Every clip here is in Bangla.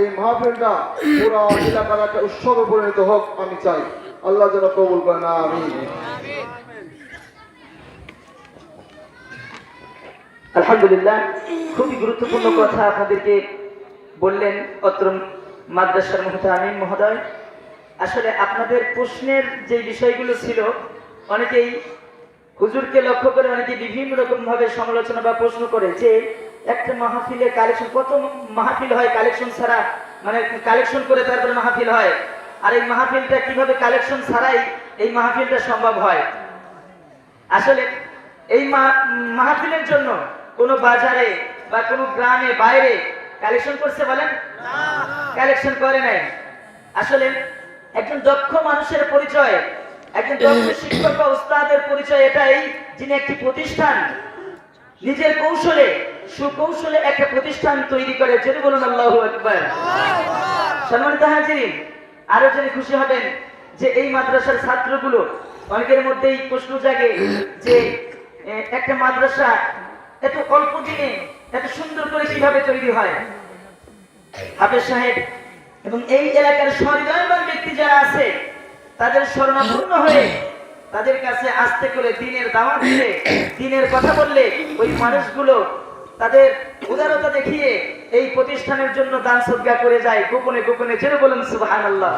এই মাহফিলটা পুরো এলাকার একটা উৎসবে পরিণত হোক, আমি চাই। আল্লাহ যেন কবুল করে না আমি আলহামদুলিল্লাহ, খুবই গুরুত্বপূর্ণ কথা আপনাদেরকে বললেন অত্র মাদ্রাসার মুহতামিন মহোদয়। আসলে আপনাদের প্রশ্নের যে বিষয়গুলো ছিল, অনেকেই হুজুরকে লক্ষ্য করে, অনেকে বিভিন্ন রকম ভাবে সমালোচনা বা প্রশ্ন করে যে একটা মাহফিলে কালেকশন কত মাহফিল হয় কালেকশন ছাড়া মানে কালেকশন করে তারপরে মাহফিল হয়। আর এই মাহফিলটা কীভাবে কালেকশন ছাড়াই এই মাহফিলটা সম্ভব হয়? আসলে এই মাহফিলের জন্য কোনো বাজারে বা কোনো গ্রামে বাইরে কালেকশন করছে বলেন? কালেকশন করে নাই। আসলে একজন দক্ষ মানুষের পরিচয় একজন দক্ষ শিক্ষক বা উস্তাদের পরিচয় এটাই যিনি একটি প্রতিষ্ঠান নিজের কৌশলে সুকৌশলে একটা প্রতিষ্ঠান তৈরি করে যদি বলুন আল্লাহ একবার সম্মানিত হাজিরিন, আরও জেনে খুশি হবেন যে এই মাদ্রাসার ছাত্রগুলো অনেকের মধ্যেই প্রশ্ন জাগে যে একটা মাদ্রাসা এত অল্প দিনে এত সুন্দর করে কীভাবে তৈরি হয়? হাফেজ সাহেব এবং এই এলাকার সহৃদয়বান ব্যক্তি যারা আছে, তাদের স্মরণাপূর্ণ হয়ে তাদের কাছে আসতে করে দিনের দাওয়াত দিলে দিনের কথা বললে ওই মানুষগুলো তাদের উদারতা দেখিয়ে এই প্রতিষ্ঠানের জন্য দান সদ্গা করে যায় গোপনে গোপনে যেন বলেন সুবাহান আল্লাহ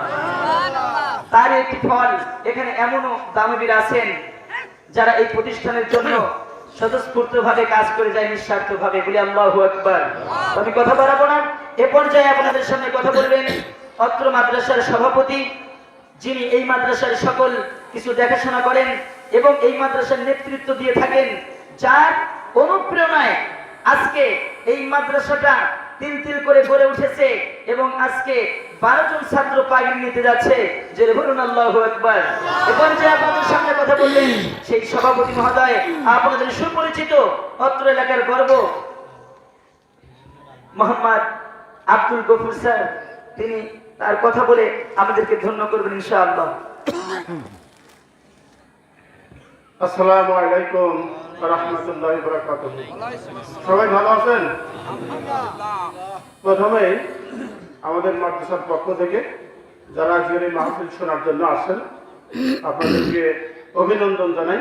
তার একটি ফল এখানে এমনও দানবীর আছেন যারা এই প্রতিষ্ঠানের জন্য স্বতঃস্ফূর্ত ভাবে কাজ করে যায় নিঃস্বার্থ ভাবে বলি আল্লাহ একবার আমি কথা বাড়াবো না। এ পর্যায়ে আপনাদের সামনে কথা বলবেন অত্র মাদ্রাসার সভাপতি যিনি এই মাদ্রাসার সকল কিছু দেখাশোনা করেন এবং এই মাদ্রাসার নেতৃত্ব দিয়ে থাকেন যার অনুপ্রেরণায় আজকে এই মাদ্রাসাটা তিল তিল করে গড়ে উঠেছে এবং আজকে বারো জন ছাত্র পাগড়ি নিতে যাচ্ছে। যে বলুন, আল্লাহ একবার এবার যে আপনাদের সামনে কথা বললেন সেই সভাপতি মহোদয়, আপনাদের সুপরিচিত অত্র এলাকার গর্ব, মোহাম্মদ আব্দুল গফুর স্যার। তিনি তার কথা বলে আমাদেরকে ধন্য করবেন, ইনশাআল্লাহ। আসসালামু আলাইকুম রহমতুল্লাহ বরাকাতুহ। সবাই ভালো আছেন? প্রথমেই আমাদের মাদ্রাসার পক্ষ থেকে যারা আজকের এই মাহফিল শোনার জন্য আসেন আপনাদেরকে অভিনন্দন জানাই।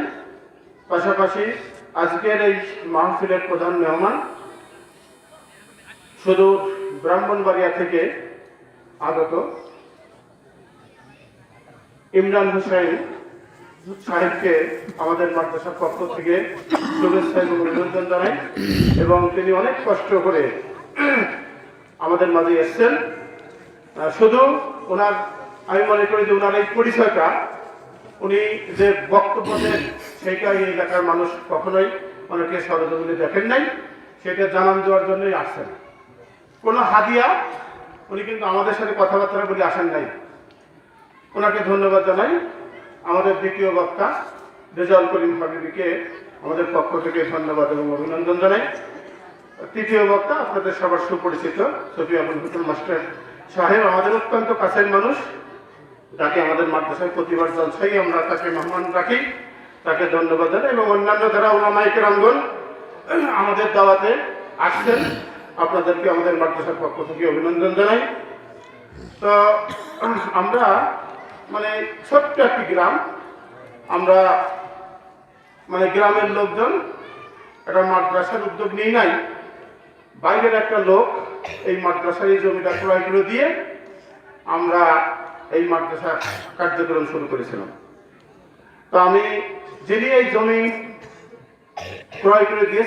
পাশাপাশি আজকের এই মাহফিলের প্রধান মেহমান শুধু ব্রাহ্মণবাড়িয়া থেকে আগত ইমরান হোসেন সাহেবকে আমাদের মাদ্রাসার পক্ষ থেকে শুভেচ্ছা এবং অভিনন্দন জানাই। এবং তিনি অনেক কষ্ট করে আমাদের মাঝে এসছেন। শুধু ওনার, আমি মনে করি যে ওনার এই পরিচয়টা, উনি যে বক্তব্য দেন সেইটা এই এলাকার মানুষ কখনোই অনেকে সরজমিনে দেখেন নাই। সেটা জানান দেওয়ার জন্যই আসছেন। কোনো হাদিয়া, উনি কিন্তু আমাদের সাথে কথাবার্তা বলে আসেন নাই। ওনাকে ধন্যবাদ জানাই। আমাদের দ্বিতীয় বক্তা রেজাউল করিম হাবিবিকে আমাদের পক্ষ থেকে ধন্যবাদ এবং অভিনন্দন জানাই। তৃতীয় বক্তা আপনাদের সবার সুপরিচিত সফিয়া আবুল হুসেন, মাস্টার সাহেব। আমাদের অত্যন্ত কাছের মানুষ তাকে আমাদের মাদ্রাসায় প্রতিবার জলসাই আমরা তাকে মেহমান রাখি, তাকে ধন্যবাদ জানাই এবং অন্যান্য যারা ওলামাইকে রঙ্গন আমাদের দাওয়াতে আসছেন, আপনাদেরকে আমাদের মাদ্রাসার পক্ষ থেকে অভিনন্দন জানাই। তো, আমরা মানে ছোট্ট একটি গ্রাম। আমরা মানে গ্রামের লোকজন একটা মাদ্রাসার উদ্যোগ নিয়ে নাই। বাইরের একটা লোক এই মাদ্রাসার এই জমিটা ক্রয় করে দিয়ে আমরা এই মাদ্রাসা কার্যক্রম শুরু করেছিলাম। তো আমি যিনি এই জমি ক্রয় করে দিয়ে